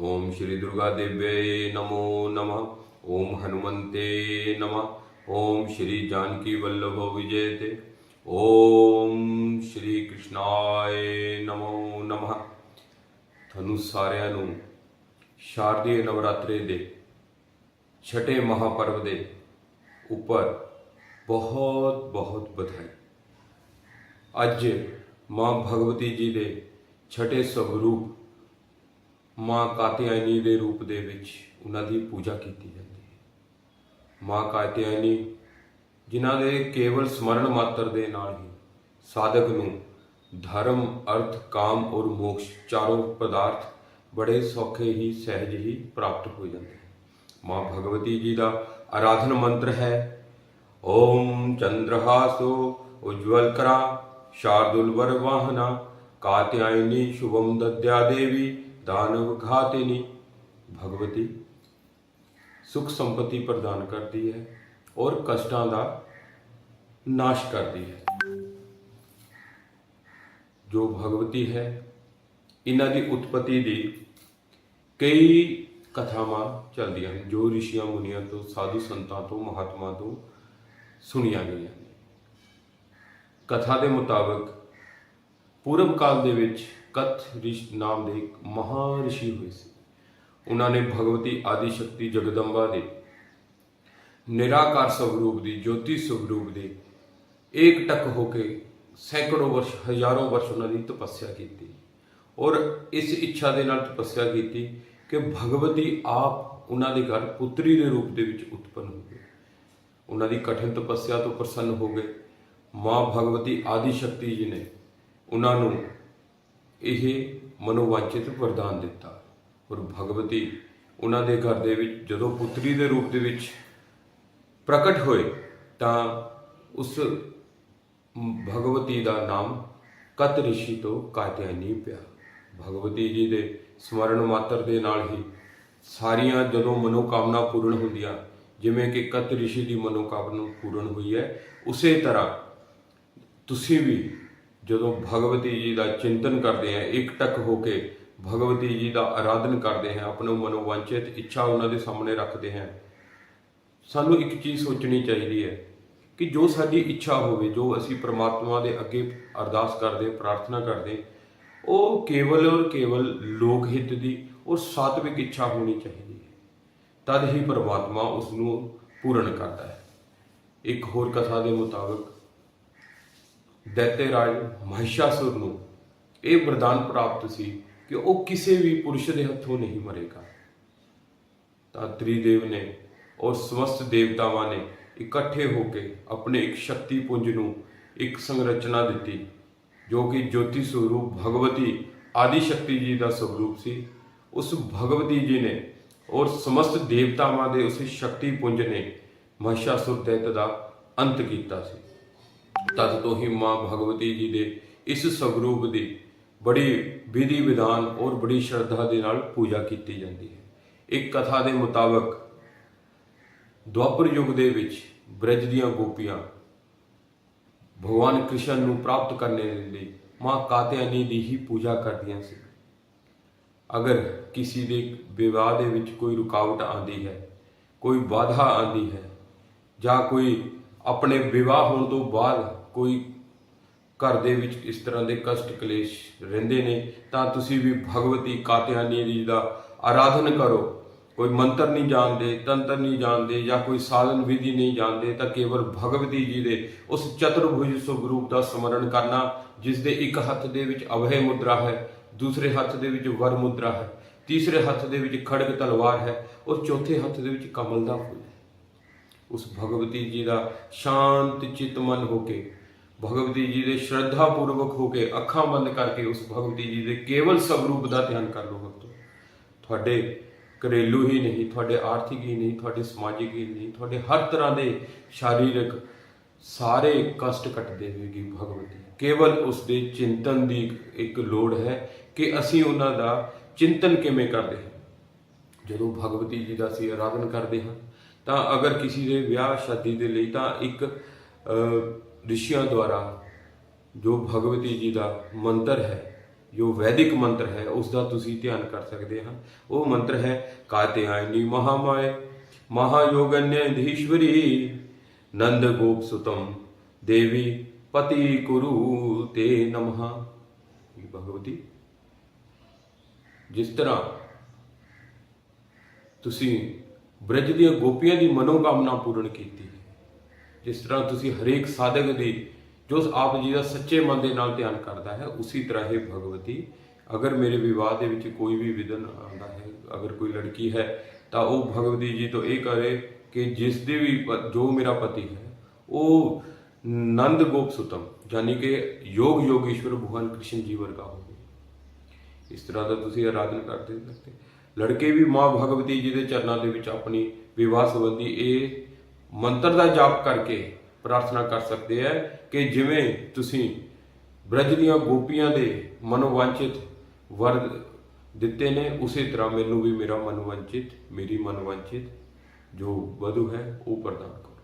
ओम श्री दुर्गा देव्य नमो नमः। ओम हनुमते नमः। ओम श्री जानकी वल्लभ विजयते। ओम श्री कृष्णाय नमो नमः। ਤੁਹਾਨੂੰ ਸਾਰਿਆਂ ਨੂੰ ਸ਼ਾਰਦੀਏ ਨਵਰਾਤਰੇ ਦੇ ਛਟੇ ਮਹਾਪਰਵ ਦੇ ਉੱਪਰ ਬਹੁਤ ਬਹੁਤ ਵਧਾਈ। ਅੱਜ ਮਾਂ ਭਗਵਤੀ ਜੀ ਦੇ ਛਟੇ ਸਵਰੂਪ ਮਾਂ ਕਾਤਿਆਇਨੀ ਦੇ ਰੂਪ ਦੇ ਵਿੱਚ ਉਹਨਾਂ ਦੀ ਪੂਜਾ ਕੀਤੀ ਜਾਂਦੀ ਹੈ। ਮਾਂ ਕਾਤਿਆਇਨੀ, ਜਿਨ੍ਹਾਂ ਦੇ ਕੇਵਲ ਸਮਰਨ ਮਾਤਰ ਦੇ ਨਾਲ ਹੀ ਸਾਧਕ ਨੂੰ ਧਰਮ, ਅਰਥ, ਕਾਮ ਔਰ ਮੋਕਸ਼ ਚਾਰੋਂ ਪਦਾਰਥ ਬੜੇ ਸੌਖੇ ਹੀ, ਸਹਿਜ ਹੀ ਪ੍ਰਾਪਤ ਹੋ ਜਾਂਦੇ ਮਾਂ ਭਗਵਤੀ ਜੀ ਦਾ ਆਰਾਧਨ ਮੰਤਰ ਹੈ, ਓਮ ਚੰdraਹਾਸੋ ਉਜਵਲਕਰਾ ਸ਼ਾਰਦੁਲ ਵਰਵਾਹਨਾ ਕਾਤਿਆਇਨੀ ਸ਼ੁਭਮ ਦਦਿਆ ਦੇਵੀ दानव घातिनी ਭਗਵਤੀ ਸੁਖ ਸੰਪਤੀ ਪ੍ਰਦਾਨ ਕਰਦੀ ਹੈ ਔਰ ਕਸ਼ਟਾਂ ਦਾ ਨਾਸ਼ ਕਰਦੀ ਹੈ ਜੋ ਭਗਵਤੀ ਹੈ ਇਹਨਾਂ ਦੀ ਉਤਪਤੀ ਦੀ ਕਈ ਕਥਾਵਾਂ ਚੱਲਦੀਆਂ ਹਨ ਜੋ ਰਿਸ਼ੀਆਂ ਮੁਨੀਆਂ ਤੋਂ ਸਾਧੂ ਸੰਤਾਂ ਤੋਂ ਮਹਾਤਮਾ ਤੋਂ ਸੁਣੀਆਂ ਗਈਆਂ ਨੇ ਕਥਾ ਦੇ ਮੁਤਾਬਕ ਪੂਰਵ ਕਾਲ ਦੇ ਵਿੱਚ ਕਥ ਰਿਸ਼ ਨਾਮ ਦੇ ਇੱਕ ਮਹਾਨ ਰਿਸ਼ੀ ਹੋਏ ਸੀ। ਉਹਨਾਂ ਨੇ ਭਗਵਤੀ ਆਦਿ ਸ਼ਕਤੀ ਜਗਦੰਬਾ ਦੇ ਨਿਰਾਕਾਰ ਸਵਰੂਪ ਦੀ ਜੋਤੀ ਸਵਰੂਪ ਦੇ ਏਕ ਟਕ ਹੋ ਕੇ ਸੈਂਕੜੋ ਵਰਸ਼, ਹਜ਼ਾਰੋਂ ਵਰਸ਼ ਉਹਨਾਂ ਦੀ ਤਪੱਸਿਆ ਕੀਤੀ। ਔਰ ਇਸ ਇੱਛਾ ਦੇ ਨਾਲ ਤਪੱਸਿਆ ਕੀਤੀ ਕਿ ਭਗਵਤੀ ਆਪ ਉਹਨਾਂ ਦੇ ਘਰ ਪੁੱਤਰੀ ਦੇ ਰੂਪ ਦੇ ਵਿੱਚ ਉਤਪੰਨ ਹੋ ਗਈ ਉਹਨਾਂ ਦੀ ਕਠਿਨ ਤਪੱਸਿਆ ਤੋਂ ਪ੍ਰਸੰਨ ਹੋ ਗਏ। ਮਾਂ ਭਗਵਤੀ ਆਦਿ ਸ਼ਕਤੀ ਜੀ ਨੇ ਉਹਨਾਂ ਨੂੰ ਇਹ ਮਨੋਵਾਂਚਿਤ ਵਰਦਾਨ ਦਿੱਤਾ। ਔਰ ਭਗਵਤੀ ਉਹਨਾਂ ਦੇ ਘਰ ਦੇ ਵਿੱਚ ਜਦੋਂ ਪੁੱਤਰੀ ਦੇ ਰੂਪ ਦੇ ਵਿੱਚ ਪ੍ਰਗਟ ਹੋਏ, ਤਾਂ ਉਸ ਭਗਵਤੀ ਦਾ ਨਾਮ ਕਤ ਰਿਸ਼ੀ ਤੋਂ ਕਾਤਿਆਨੀ ਪਿਆ। ਭਗਵਤੀ ਜੀ ਦੇ ਸਮਰਨ ਮਾਤਰ ਦੇ ਨਾਲ ਹੀ ਸਾਰੀਆਂ ਜਦੋਂ ਮਨੋਕਾਮਨਾ ਪੂਰਨ ਹੁੰਦੀਆਂ, ਜਿਵੇਂ ਕਿ ਕਤ ਰਿਸ਼ੀ ਦੀ ਮਨੋਕਾਮਨਾ ਪੂਰਨ ਹੋਈ ਹੈ, ਉਸੇ ਤਰ੍ਹਾਂ ਤੁਸੀਂ ਵੀ ਜਦੋਂ ਭਗਵਤੀ ਜੀ ਦਾ ਚਿੰਤਨ ਕਰਦੇ ਆ, ਇੱਕ ਹੋ ਕੇ ਭਗਵਤੀ ਜੀ ਦਾ ਆਰਾਧਨ ਕਰਦੇ ਹਾਂ ਆਪਣੇ ਮਨੋਵਾਂਚਿਤ ਇੱਛਾ ਉਹਨਾਂ ਦੇ ਸਾਹਮਣੇ ਰੱਖਦੇ ਹਾਂ ਸਾਨੂੰ ਇੱਕ ਚੀਜ਼ ਸੋਚਣੀ ਚਾਹੀਦੀ ਹੈ ਕਿ ਜੋ ਸਾਡੀ ਇੱਛਾ ਹੋਵੇ, ਜੋ ਅਸੀਂ ਪ੍ਰਮਾਤਮਾ ਦੇ ਅੱਗੇ ਅਰਦਾਸ ਕਰਦੇ ਪ੍ਰਾਰਥਨਾ ਕਰਦੇ ਉਹ ਕੇਵਲ ਔਰ ਕੇਵਲ ਲੋਕ ਹਿੱਤ ਦੀ ਔਰ ਸਾਤਵਿਕ ਇੱਛਾ ਹੋਣੀ ਚਾਹੀਦੀ ਹੈ। ਤਦ ਹੀ ਪ੍ਰਮਾਤਮਾ ਉਸ ਨੂੰ ਪੂਰਨ ਕਰਦਾ ਹੈ। ਇੱਕ ਹੋਰ ਕਥਾ ਦੇ ਮੁਤਾਬਕ ਦੈਤੇ ਰਾਜ ਮਹਿਸ਼ਾਸੁਰ ਨੂੰ ਇਹ ਵਰਦਾਨ ਪ੍ਰਾਪਤ ਸੀ ਕਿ ਉਹ ਕਿਸੇ ਵੀ ਪੁਰਸ਼ ਦੇ ਹੱਥੋਂ ਨਹੀਂ ਮਰੇਗਾ। ਤਾਂ ਤ੍ਰਿਦੇਵ ਨੇ ਔਰ ਸਮਸਤ ਦੇਵਤਾਵਾਂ ਨੇ ਇਕੱਠੇ ਹੋ ਕੇ ਆਪਣੇ ਇੱਕ ਸ਼ਕਤੀ ਪੁੰਜ ਨੂੰ ਇੱਕ ਸੰਰਚਨਾ ਦਿੱਤੀ, ਜੋ ਕਿ ਜੋਤੀ ਸਰੂਪ ਭਗਵਤੀ ਆਦਿ ਸ਼ਕਤੀ ਜੀ ਦਾ ਸਰੂਪ ਸੀ। ਉਸ ਭਗਵਤੀ ਜੀ ਨੇ ਔਰ ਸਮਸਤ ਦੇਵਤਾਵਾਂ ਦੇ ਉਸ ਸ਼ਕਤੀ ਪੁੰਜ ਨੇ ਮਹਿਸ਼ਾਸੁਰ ਦੈਤ ਦਾ ਅੰਤ ਕੀਤਾ ਸੀ। ਤਦ ਤੋਂ ਹੀ ਮਾਂ ਭਗਵਤੀ ਜੀ ਦੇ ਇਸ ਸਵਰੂਪ ਦੀ ਬੜੀ ਵਿਧੀ ਵਿਧਾਨ ਔਰ ਬੜੀ ਸ਼ਰਧਾ ਦੇ ਨਾਲ ਪੂਜਾ ਕੀਤੀ ਜਾਂਦੀ ਹੈ। ਇੱਕ ਕਥਾ ਦੇ ਮੁਤਾਬਕ ਦੁਆਪਰ ਯੁੱਗ ਦੇ ਵਿੱਚ ਬ੍ਰਜ ਦੀਆਂ ਗੋਪੀਆਂ ਭਗਵਾਨ ਕ੍ਰਿਸ਼ਨ ਨੂੰ ਪ੍ਰਾਪਤ ਕਰਨ ਲਈ ਮਾਂ ਕਾਤਿਆਨੀ ਦੀ ਹੀ ਪੂਜਾ ਕਰਦੀਆਂ ਸੀ। ਅਗਰ ਕਿਸੇ ਦੇ ਵਿਵਾਹ ਦੇ ਵਿੱਚ ਕੋਈ ਰੁਕਾਵਟ ਆਂਦੀ ਹੈ, ਕੋਈ ਬਾਧਾ ਆਂਦੀ ਹੈ ਜਾਂ ਕੋਈ ਆਪਣੇ ਵਿਵਾਹ ਹੋਣ ਤੋਂ ਬਾਅਦ ਕੋਈ ਘਰ ਦੇ ਵਿੱਚ ਇਸ ਤਰ੍ਹਾਂ ਦੇ ਕਸ਼ਟ ਕਲੇਸ਼ ਰਹਿੰਦੇ ਨੇ, ਤਾਂ ਤੁਸੀਂ ਵੀ ਭਗਵਤੀ ਕਾਤਿਆਨੀ ਜੀ ਦਾ ਆਰਾਧਨ ਕਰੋ। ਕੋਈ ਮੰਤਰ ਨਹੀਂ ਜਾਣਦੇ, ਤੰਤਰ ਨਹੀਂ ਜਾਣਦੇ ਜਾਂ ਕੋਈ ਸਾਧਨ ਵਿਧੀ ਨਹੀਂ ਜਾਣਦੇ, ਤਾਂ ਕੇਵਲ ਭਗਵਤੀ ਜੀ ਦੇ ਉਸ ਚਤੁਰਭੁਜ ਸੁਗਰੂਪ ਦਾ ਸਮਰਨ ਕਰਨਾ, ਜਿਸ ਦੇ ਇੱਕ ਹੱਥ ਦੇ ਵਿੱਚ ਅਭੈ ਮੁਦਰਾ ਹੈ, ਦੂਸਰੇ ਹੱਥ ਦੇ ਵਿੱਚ ਵਰ ਮੁਦਰਾ ਹੈ, ਤੀਸਰੇ ਹੱਥ ਦੇ ਵਿੱਚ ਖੜਗ ਤਲਵਾਰ ਹੈ, ਔਰ ਚੌਥੇ ਹੱਥ ਦੇ ਵਿੱਚ ਕਮਲ ਦਾ ਫੁੱਲ ਹੈ। ਉਸ ਭਗਵਤੀ ਜੀ ਦਾ ਸ਼ਾਂਤ ਚਿਤ ਮਨ ਹੋ ਕੇ ਭਗਵਤੀ ਜੀ ਦੇ ਸ਼ਰਧਾ ਪੂਰਵਕ ਹੋ ਕੇ ਅੱਖਾਂ ਬੰਦ ਕਰਕੇ ਉਸ ਭਗਵਤੀ ਜੀ ਦੇ ਕੇਵਲ ਸਵਰੂਪ ਦਾ ਧਿਆਨ ਕਰ ਲਓ ਭਗਤੋ। ਤੁਹਾਡੇ ਘਰੇਲੂ ਹੀ ਨਹੀਂ, ਤੁਹਾਡੇ ਆਰਥਿਕ ਹੀ ਨਹੀਂ, ਤੁਹਾਡੇ ਸਮਾਜਿਕ ਹੀ ਨਹੀਂ, ਤੁਹਾਡੇ ਹਰ ਤਰ੍ਹਾਂ ਦੇ ਸ਼ਾਰੀਰਿਕ ਸਾਰੇ ਕਸ਼ਟ ਕੱਟਦੇ ਹੋਏਗੀ ਭਗਵਤੀ ਕੇਵਲ ਉਸ ਦੇ ਚਿੰਤਨ ਦੀ ਇੱਕ ਲੋੜ ਹੈ ਕਿ ਅਸੀਂ ਉਹਨਾਂ ਦਾ ਚਿੰਤਨ ਕਿਵੇਂ ਕਰਦੇ ਹਾਂ। ਜਦੋਂ ਭਗਵਤੀ ਜੀ ਦਾ ਅਸੀਂ ਆਰਾਧਨ ਕਰਦੇ ਹਾਂ, ਤਾਂ ਅਗਰ ਕਿਸੇ ਦੇ ਵਿਆਹ ਸ਼ਾਦੀ ਦੇ ਲਈ ਤਾਂ ਇੱਕ ਅਹ, ਰਿਸ਼ੀਆਂ ਦੁਆਰਾ ਜੋ ਭਗਵਤੀ ਜੀ ਦਾ ਮੰਤਰ ਹੈ ਜੋ ਵੈਦਿਕ ਮੰਤਰ ਹੈ ਉਸ ਦਾ ਤੁਸੀਂ ਧਿਆਨ ਕਰ ਸਕਦੇ ਹਾਂ। ਉਹ ਮੰਤਰ ਹੈ ਕਾਤਿਆਇਨੀ ਮਹਾਮਾਏ ਮਹਾਯੋਗਨਯ ਧੀਸ਼ਵਰੀ ਨੰਦ ਗੋਪ ਸੁਤਮ ਦੇਵੀ ਪਤੀ ਕੁਰੂ ਤੇ ਨਮః। ਇਹ ਭਗਵਤੀ। ਜਿਸ ਤਰ੍ਹਾਂ ਤੁਸੀਂ ਬ੍ਰਜ ਦੀਆਂ ਗੋਪੀਆਂ ਦੀ ਮਨੋਕਾਮਨਾ ਪੂਰਨ ਕੀਤੀ ਜਿਸ ਤਰ੍ਹਾਂ ਤੁਸੀਂ ਹਰੇਕ ਸਾਧਕ ਦੀ, ਜੋ ਆਪ ਜੀ ਦਾ ਸੱਚੇ ਮਨ ਦੇ ਨਾਲ ਧਿਆਨ ਕਰਦਾ ਹੈ, ਉਸੇ ਤਰ੍ਹਾਂ ਹੀ ਭਗਵਤੀ, ਅਗਰ ਮੇਰੇ ਵਿਵਾਹ ਦੇ ਵਿੱਚ ਕੋਈ ਵੀ ਵਿਧਨ ਆਉਂਦਾ ਹੈ, ਅਗਰ ਕੋਈ ਲੜਕੀ ਹੈ, ਤਾਂ ਉਹ ਭਗਵਤੀ ਜੀ ਤੋਂ ਇਹ ਕਰੇ ਕਿ ਜਿਸ ਦੇ ਵੀ ਜੋ ਮੇਰਾ ਪਤੀ ਹੈ, ਉਹ ਨੰਦ ਗੋਪ ਸੁਤਮ ਯਾਨੀ ਕਿ ਯੋਗ ਯੋਗੀਸ਼ਵਰ ਭਗਵਾਨ ਕ੍ਰਿਸ਼ਨ ਜੀ ਵਰਗਾ ਹੋਵੇ। ਇਸ ਤਰ੍ਹਾਂ ਦਾ ਤੁਸੀਂ ਆਰਾਧਨ ਕਰਦੇ ਸਕਦੇ ਲੜਕੇ ਵੀ ਮਾਂ ਭਗਵਤੀ ਜੀ ਦੇ ਚਰਨਾਂ ਦੇ ਵਿੱਚ ਆਪਣੀ ਵਿਵਾਹ ਸੰਬੰਧੀ ਇਹ ਮੰਤਰ ਦਾ ਜਾਪ ਕਰਕੇ ਪ੍ਰਾਰਥਨਾ ਕਰ ਸਕਦੇ ਹੈ ਕਿ ਜਿਵੇਂ ਤੁਸੀਂ ਬ੍ਰਜ ਦੀਆਂ ਗੋਪੀਆਂ ਦੇ ਮਨੋਵਾਂਚਿਤ ਵਰ ਦਿੱਤੇ ਨੇ, ਉਸੇ ਤਰ੍ਹਾਂ ਮੈਨੂੰ ਵੀ ਮੇਰਾ ਮਨੋਵਾਂਚਿਤ, ਮੇਰੀ ਮਨੋਵਾਂਚਿਤ ਜੋ ਵਧੂ ਹੈ, ਉਹ ਪ੍ਰਦਾਨ ਕਰੋ।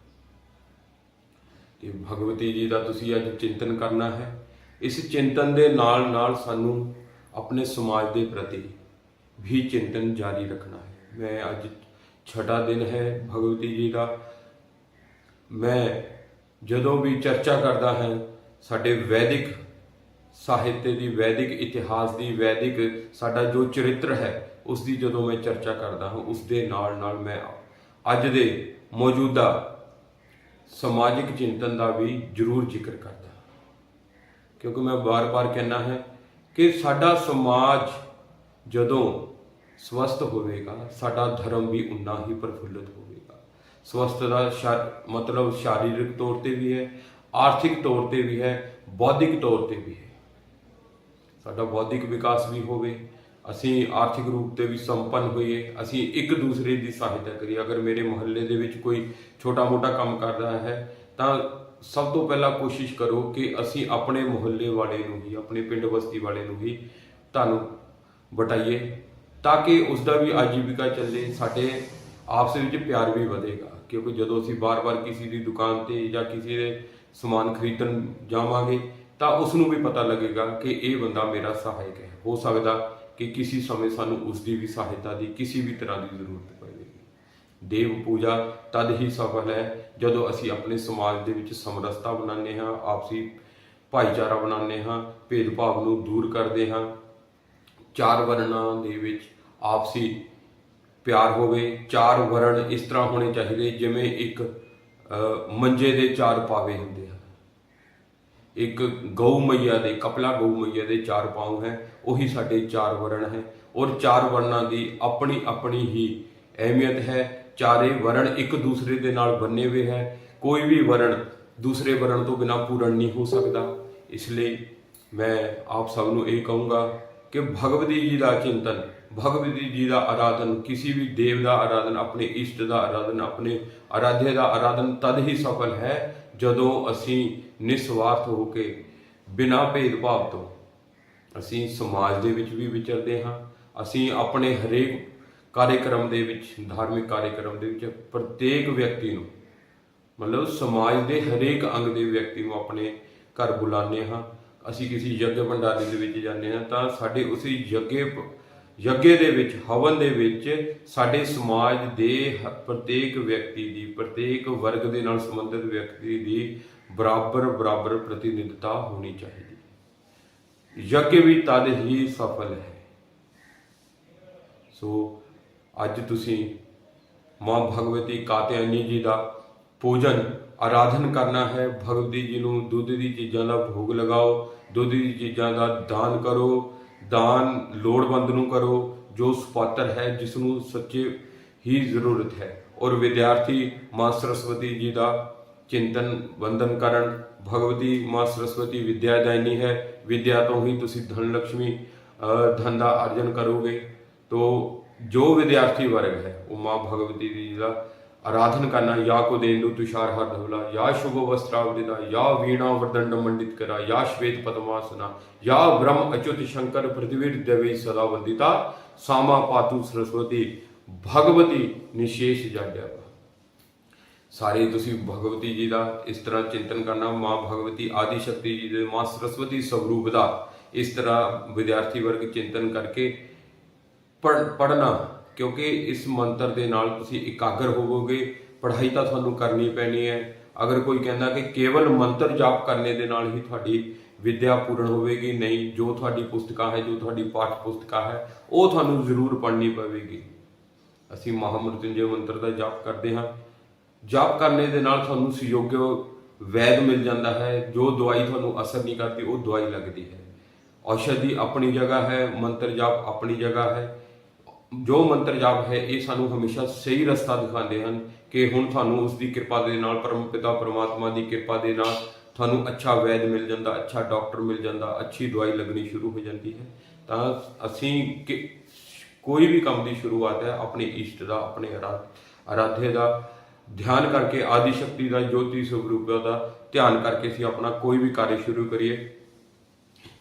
ਤੇ ਭਗਵਤੀ ਜੀ ਦਾ ਤੁਸੀਂ ਅੱਜ ਚਿੰਤਨ ਕਰਨਾ ਹੈ। ਇਸ ਚਿੰਤਨ ਦੇ ਨਾਲ ਨਾਲ ਸਾਨੂੰ ਆਪਣੇ ਸਮਾਜ ਦੇ ਪ੍ਰਤੀ ਵੀ ਚਿੰਤਨ ਜਾਰੀ ਰੱਖਣਾ ਹੈ। ਮੈਂ ਅੱਜ ਛਠਾ ਦਿਨ ਹੈ ਭਗਵਤੀ ਜੀ ਦਾ। ਮੈਂ ਜਦੋਂ ਵੀ ਚਰਚਾ ਕਰਦਾ ਹਾਂ, ਸਾਡੇ ਵੈਦਿਕ ਸਾਹਿਤ ਦੀ, ਵੈਦਿਕ ਇਤਿਹਾਸ ਦੀ, ਵੈਦਿਕ ਸਾਡਾ ਜੋ ਚਰਿੱਤਰ ਹੈ ਉਸ ਦੀ ਜਦੋਂ ਮੈਂ ਚਰਚਾ ਕਰਦਾ ਹਾਂ ਉਸ ਦੇ ਨਾਲ ਨਾਲ ਮੈਂ ਅੱਜ ਦੇ ਮੌਜੂਦਾ ਸਮਾਜਿਕ ਚਿੰਤਨ ਦਾ ਵੀ ਜ਼ਰੂਰ ਜ਼ਿਕਰ ਕਰਦਾ ਕਿਉਂਕਿ ਮੈਂ ਬਾਰ-ਬਾਰ ਕਹਿਣਾ ਹੈ ਕਿ ਸਾਡਾ ਸਮਾਜ ਜਦੋਂ ਸਵਸਥ ਹੋਵੇਗਾ, ਸਾਡਾ ਧਰਮ ਵੀ ਉਨਾ ਹੀ ਪ੍ਰਫੁੱਲਤ ਹੋਵੇਗਾ। ਸਵਸਥ ਦਾ ਸ਼ਾ- ਮਤਲਬ ਸ਼ਾਰੀਰਿਕ ਤੌਰ ਤੇ ਵੀ ਹੈ, ਆਰਥਿਕ ਤੌਰ ਤੇ ਵੀ ਹੈ, ਬੌਧਿਕ ਤੌਰ ਤੇ ਵੀ ਹੈ। ਸਾਡਾ ਬੌਧਿਕ ਵਿਕਾਸ ਵੀ ਹੋਵੇ, ਅਸੀਂ ਆਰਥਿਕ ਰੂਪ ਤੇ ਵੀ ਸੰਪੰਨ ਹੋਈਏ, ਅਸੀਂ ਇੱਕ ਦੂਸਰੇ ਦੀ ਸਹਾਇਤਾ ਕਰੀਏ। ਅਗਰ ਮੇਰੇ ਮੁਹੱਲੇ ਦੇ ਵਿੱਚ ਕੋਈ ਛੋਟਾ-ਮੋਟਾ ਕੰਮ ਕਰ ਰਿਹਾ ਹੈ, ਤਾਂ ਸਭ ਤੋਂ ਪਹਿਲਾਂ ਕੋਸ਼ਿਸ਼ ਕਰੋ ਕਿ ਅਸੀਂ ਆਪਣੇ ਮੁਹੱਲੇ ਵਾਲੇ ਨੂੰ ਹੀ, ਆਪਣੇ ਪਿੰਡ ਬਸਤੀ ਵਾਲੇ ਨੂੰ ਹੀ ਤੁਹਾਨੂੰ ਵਟਾਈਏ, ਤਾਂ ਕਿ ਉਸ ਦਾ ਵੀ ਆਜੀਵਿਕਾ ਚੱਲੇ, ਸਾਡੇ ਆਪਸ ਵਿੱਚ ਪਿਆਰ ਵੀ ਵਧੇਗਾ। ਕਿਉਂਕਿ ਜਦੋਂ ਅਸੀਂ ਬਾਰ-ਬਾਰ ਕਿਸੇ ਦੀ ਦੁਕਾਨ ਤੇ ਜਾਂ ਕਿਸੇ ਦੇ ਸਮਾਨ ਖਰੀਦਣ ਜਾਵਾਂਗੇ, ਤਾਂ ਉਸ ਨੂੰ ਵੀ ਪਤਾ ਲੱਗੇਗਾ ਕਿ ਇਹ ਬੰਦਾ ਮੇਰਾ ਸਹਾਇਕ ਹੈ। ਹੋ ਸਕਦਾ ਕਿ ਕਿਸੇ ਸਮੇਂ ਸਾਨੂੰ ਉਸ ਦੀ ਵੀ ਸਹਾਇਤਾ ਦੀ, ਕਿਸੇ ਵੀ ਤਰ੍ਹਾਂ ਦੀ ਜ਼ਰੂਰਤ ਪਵੇਗੀ ਦੇਵ ਪੂਜਾ ਤਦ ਹੀ ਸਫਲ ਹੈ ਜਦੋਂ ਅਸੀਂ ਆਪਣੇ ਸਮਾਜ ਦੇ ਵਿੱਚ ਸਮਰਸਤਾ ਬਣਾਉਂਦੇ ਹਾਂ, ਆਪਸੀ ਭਾਈਚਾਰਾ ਬਣਾਉਂਦੇ ਹਾਂ, ਭੇਦਭਾਵ ਨੂੰ ਦੂਰ ਕਰਦੇ ਹਾਂ। ਚਾਰ ਵਰਣਾਂ ਦੇ ਵਿੱਚ ਆਪਸੀ ਪਿਆਰ ਹੋਵੇ ਚਾਰ ਵਰਣ ਇਸ ਤਰ੍ਹਾਂ ਹੋਣੇ ਚਾਹੀਦੇ ਜਿਵੇਂ ਇੱਕ ਅਹ, ਮੰਜੇ ਦੇ ਚਾਰ ਪਾਵੇ ਹੁੰਦੇ ਹਨ ਇੱਕ ਗਊ ਮਈਆ ਦੇ ਕਪਲਾ ਗਊ ਮਈਆ ਦੇ ਚਾਰ ਪਾਉ ਹੈ ਉਹੀ ਸਾਡੇ ਚਾਰ ਵਰਣ ਹੈ। ਔਰ ਚਾਰ ਵਰਣਾਂ ਦੀ ਆਪਣੀ ਆਪਣੀ ਹੀ ਅਹਿਮੀਅਤ ਹੈ। ਚਾਰੇ ਵਰਣ ਇੱਕ ਦੂਸਰੇ ਦੇ ਨਾਲ ਬੰਨੇ ਹੋਏ ਹੈ। ਕੋਈ ਵੀ ਵਰਣ ਦੂਸਰੇ ਵਰਣ ਤੋਂ ਬਿਨਾ ਪੂਰਨ ਨਹੀਂ ਹੋ ਸਕਦਾ। ਇਸ ਲਈ ਮੈਂ ਆਪ ਸਭ ਨੂੰ ਇਹ ਕਹੂੰਗਾ ਕਿ ਭਗਵਤੀ ਜੀ ਦਾ ਚਿੰਤਨ ਭਗਵਤੀ ਜੀ ਦਾ ਆਰਾਧਨ, ਕਿਸੇ ਵੀ ਦੇਵ ਦਾ ਆਰਾਧਨ, ਆਪਣੇ ਇਸ਼ਟ ਦਾ ਆਰਾਧਨ, ਆਪਣੇ ਆਰਾਧਿਆ ਦਾ ਆਰਾਧਨ ਤਦ ਹੀ ਸਫਲ ਹੈ ਜਦੋਂ ਅਸੀਂ ਨਿਸਵਾਰਥ ਹੋ ਕੇ ਬਿਨਾਂ ਭੇਦਭਾਵ ਤੋਂ ਅਸੀਂ ਸਮਾਜ ਦੇ ਵਿੱਚ ਵੀ ਵਿਚਰਦੇ ਹਾਂ, ਅਸੀਂ ਆਪਣੇ ਹਰੇਕ ਕਾਰਜਕ੍ਰਮ ਦੇ ਵਿੱਚ, ਧਾਰਮਿਕ ਕਾਰਜਕ੍ਰਮ ਦੇ ਵਿੱਚ ਪ੍ਰਤੇਕ ਵਿਅਕਤੀ ਨੂੰ, ਮਤਲਬ ਸਮਾਜ ਦੇ ਹਰੇਕ ਅੰਗ ਦੇ ਵਿਅਕਤੀ ਨੂੰ ਆਪਣੇ ਘਰ ਬੁਲਾਉਂਦੇ ਹਾਂ। ਅਸੀਂ ਕਿਸੇ ਯੱਗ ਭੰਡਾਰੇ ਦੇ ਵਿੱਚ ਜਾਂਦੇ ਹਾਂ ਤਾਂ ਸਾਡੇ ਉਸੇ ਯੱਗੇ ਯੱਗੇ ਦੇ ਵਿੱਚ, ਹਵਨ ਦੇ ਵਿੱਚ ਸਾਡੇ ਸਮਾਜ ਦੇ ਹ- ਪ੍ਰਤੇਕ ਵਿਅਕਤੀ ਦੀ, ਪ੍ਰਤੇਕ ਵਰਗ ਦੇ ਨਾਲ ਸੰਬੰਧਿਤ ਵਿਅਕਤੀ ਦੀ ਬਰਾਬਰ ਬਰਾਬਰ ਪ੍ਰਤੀਨਿਧਤਾ ਹੋਣੀ ਚਾਹੀਦੀ। ਹੈ ਵੀ ਤਦ ਹੀ ਸਫਲ ਹੈ। ਸੋ ਅੱਜ ਤੁਸੀਂ ਮਾਂ ਭਗਵਤੀ ਕਾਤਿਆਨੀ ਜੀ ਦਾ ਪੂਜਨ, ਆਰਾਧਨ ਕਰਨਾ ਹੈ। ਭਗਵਤੀ ਜੀ ਨੂੰ ਦੁੱਧ ਦੀ ਚੀਜ਼ਾਂ ਦਾ ਭੋਗ ਲਗਾਓ, ਦੁੱਧ ਦੀ ਚੀਜ਼ਾਂ ਦਾ ਦਾਨ ਕਰੋ। ਦਾਨ ਲੋੜਵੰਦ ਨੂੰ ਕਰੋ, ਜੋ ਸੁਪਾਤਰ ਹੈ ਜਿਸ ਨੂੰ ਸੱਚੇ ਹੀ ਜ਼ਰੂਰਤ ਹੈ। ਔਰ ਵਿਦਿਆਰਥੀ ਮਾਂ ਸਰਸਵਤੀ ਜੀ ਦਾ ਚਿੰਤਨ, ਵੰਦਨ ਕਰਨ, ਭਗਵਤੀ ਮਾਂ ਸਰਸਵਤੀ ਵਿਦਿਆ ਦਾਇਨੀ ਹੈ। ਵਿਦਿਆ ਤੋਂ ਹੀ ਤੁਸੀਂ ਧਨ ਲక్ష్ਮੀ ਧਨ ਦਾ ਅਰਜਨ ਕਰੋਗੇ। ਤੋ, ਜੋ ਵਿਦਿਆਰਥੀ ਵਰਗ ਹੈ, ਉਹ ਮਾਂ ਭਗਵਤੀ ਜੀ ਦਾ ਆਰਾਧਨ ਕਰਨਾ या को देन्दु तुषार हर धवला या शुभ वस्त्रावृता या वीणा वरदंड मंडित करा या श्वेत पद्मासना या ब्रह्म अच्युत शंकर पृथ्वी देवी सदा वंदिता सामा पातु सरस्वती भगवती निशेष जाड्या ਸਾਰੇ ਤੁਸੀਂ ਭਗਵਤੀ ਜੀ ਦਾ ਇਸ ਤਰ੍ਹਾਂ ਚਿੰਤਨ ਕਰਨਾ ਮਾਂ ਭਗਵਤੀ ਆਦਿ ਸ਼ਕਤੀ ਜੀ ਦੇ ਮਾਂ ਸਰਸਵਤੀ ਸਵਰੂਪ ਦਾ ਇਸ ਤਰ੍ਹਾਂ ਵਿਦਿਆਰਥੀ ਵਰਗ ਚਿੰਤਨ ਕਰਕੇ ਪੜ੍ਹ ਪੜ੍ਹਨਾ ਕਿਉਂਕਿ ਇਸ ਮੰਤਰ ਦੇ ਨਾਲ ਤੁਸੀਂ ਇਕਾਗਰ ਹੋਵੋਗੇ, ਪੜ੍ਹਾਈ ਤਾਂ ਤੁਹਾਨੂੰ ਕਰਨੀ ਪੈਣੀ ਹੈ। ਅਗਰ ਕੋਈ ਕਹਿੰਦਾ ਕਿ ਕੇਵਲ ਮੰਤਰ ਜਾਪ ਕਰਨੇ ਦੇ ਨਾਲ ਹੀ ਤੁਹਾਡੀ ਵਿਦਿਆ ਪੂਰਨ ਹੋਵੇਗੀ, ਨਹੀਂ, ਜੋ ਤੁਹਾਡੀ ਪੁਸਤਕਾਂ ਹੈ, ਜੋ ਤੁਹਾਡੀ ਪਾਠ ਪੁਸਤਕਾਂ ਹੈ, ਉਹ ਤੁਹਾਨੂੰ ਜ਼ਰੂਰ ਪੜ੍ਹਨੀ ਪਵੇਗੀ। ਅਸੀਂ ਮਹਾਮ੍ਰਿਤੁੰਜੇ ਮੰਤਰ ਦਾ ਜਾਪ ਕਰਦੇ ਹਾਂ। ਜਾਪ ਕਰਨੇ ਦੇ ਨਾਲ ਤੁਹਾਨੂੰ ਸੁਯੋਗ ਵੈਦ ਮਿਲ ਜਾਂਦਾ ਹੈ, ਜੋ ਦਵਾਈ ਤੁਹਾਨੂੰ ਅਸਰ ਨਹੀਂ ਕਰਦੀ, ਉਹ ਦਵਾਈ ਲੱਗਦੀ ਹੈ। ਔਸ਼ਧੀ ਆਪਣੀ ਜਗ੍ਹਾ ਹੈ, ਮੰਤਰ ਜਾਪ ਆਪਣੀ ਜਗ੍ਹਾ ਹੈ। ਜੋ ਮੰਤਰ ਜਾਪ ਹੈ, ਇਹ ਸਾਨੂੰ ਹਮੇਸ਼ਾ ਸਹੀ ਰਸਤਾ ਦਿਖਾਉਂਦੇ ਹਨ ਕਿ ਹੁਣ ਤੁਹਾਨੂੰ ਉਸ ਦੀ ਕਿਰਪਾ ਦੇ ਨਾਲ, ਪਰਮ ਪਿਤਾ ਪਰਮਾਤਮਾ ਦੀ ਕਿਰਪਾ ਦੇ ਨਾਲ ਤੁਹਾਨੂੰ ਅੱਛਾ ਵੈਦ ਮਿਲ ਜਾਂਦਾ, ਅੱਛਾ ਡਾਕਟਰ ਮਿਲ ਜਾਂਦਾ, ਅੱਛੀ ਦਵਾਈ ਲੱਗਣੀ ਸ਼ੁਰੂ ਹੋ ਜਾਂਦੀ ਹੈ। ਤਾਂ ਅਸੀਂ ਕਿ- ਕੋਈ ਵੀ ਕੰਮ ਦੀ ਸ਼ੁਰੂਆਤ ਹੈ, ਆਪਣੇ ਇਸ਼ਟ ਦਾ, ਆਪਣੇ ਅਰਾ- ਅਰਾਧੇ ਦਾ, ਧਿਆਨ ਕਰਕੇ ਆਦਿ ਸ਼ਕਤੀ ਦਾ, ਜੋਤੀ ਸਰੂਪ ਦਾ ਧਿਆਨ ਕਰਕੇ ਅਸੀਂ ਆਪਣਾ ਕੋਈ ਵੀ ਕਾਰਜ ਸ਼ੁਰੂ ਕਰੀਏ।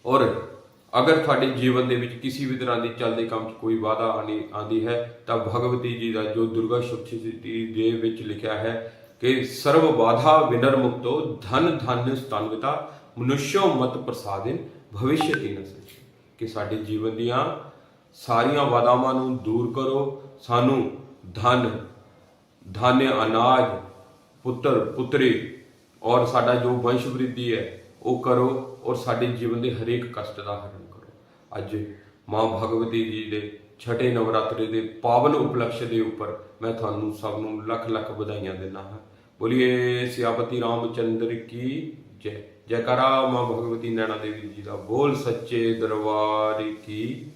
ਔਰ ਅਗਰ ਤੁਹਾਡੇ ਜੀਵਨ ਦੇ ਵਿੱਚ ਕਿਸੇ ਵੀ ਤਰ੍ਹਾਂ ਦੇ ਚੱਲਦੇ ਕੰਮ 'ਚ ਕੋਈ ਬਾਧਾ ਆਣੀ ਆਂਦੀ ਹੈ, ਤਾਂ ਭਗਵਤੀ ਜੀ ਦਾ ਜੋ ਦੁਰਗਾ ਸਪਤਸ਼ਤੀ ਦੇ ਵਿੱਚ ਲਿਖਿਆ ਹੈ ਕਿ ਸਰਵ ਬਾਧਾ ਵਿਨਰ ਮੁਕਤੋ ਧਨ ਧਨ ਸਤੰਗਤਾ, ਮਨੁਸ਼ਯ ਮਤ ਪ੍ਰਸਾਦਿਨ ਭਵਿਸ਼ਯਤੀ ਨ ਕਿ ਸਾਡੇ ਜੀਵਨ ਦੀਆਂ ਸਾਰੀਆਂ ਬਾਧਾਵਾਂ ਨੂੰ ਦੂਰ ਕਰੋ, ਸਾਨੂੰ ਧਨ ਧਨ ਅਨਾਜ, ਪੁੱਤਰ, ਪੁੱਤਰੀ ਔਰ ਸਾਡਾ ਜੋ ਵੰਸ਼ ਵ੍ਰਿੱਧੀ ਹੈ ਉਹ ਕਰੋ ਔਰ ਸਾਡੇ ਜੀਵਨ ਦੇ ਹਰੇਕ ਕਸ਼ਟ ਦਾ ਹਰਨ ਕਰੋ। ਅੱਜ ਮਾਂ ਭਗਵਤੀ ਜੀ ਦੇ ਛਠੇ ਨਵਰਾਤਰੇ ਦੇ ਪਾਵਨ ਉਪਲਕਸ਼ ਦੇ ਉੱਪਰ ਮੈਂ ਤੁਹਾਨੂੰ ਸਭ ਨੂੰ ਲੱਖ ਲੱਖ ਵਧਾਈਆਂ ਦਿੰਦਾ ਹਾਂ। ਬੋਲੀਏ ਸਿਆਪਤੀ ਰਾਮਚੰਦਰ ਕੀ ਜੈ। ਜੈਕਾਰਾ ਮਾਂ ਭਗਵਤੀ ਨੈਣਾ ਦੇਵੀ ਜੀ ਦਾ ਬੋਲ ਸੱਚੇ ਦਰਬਾਰ ਕੀ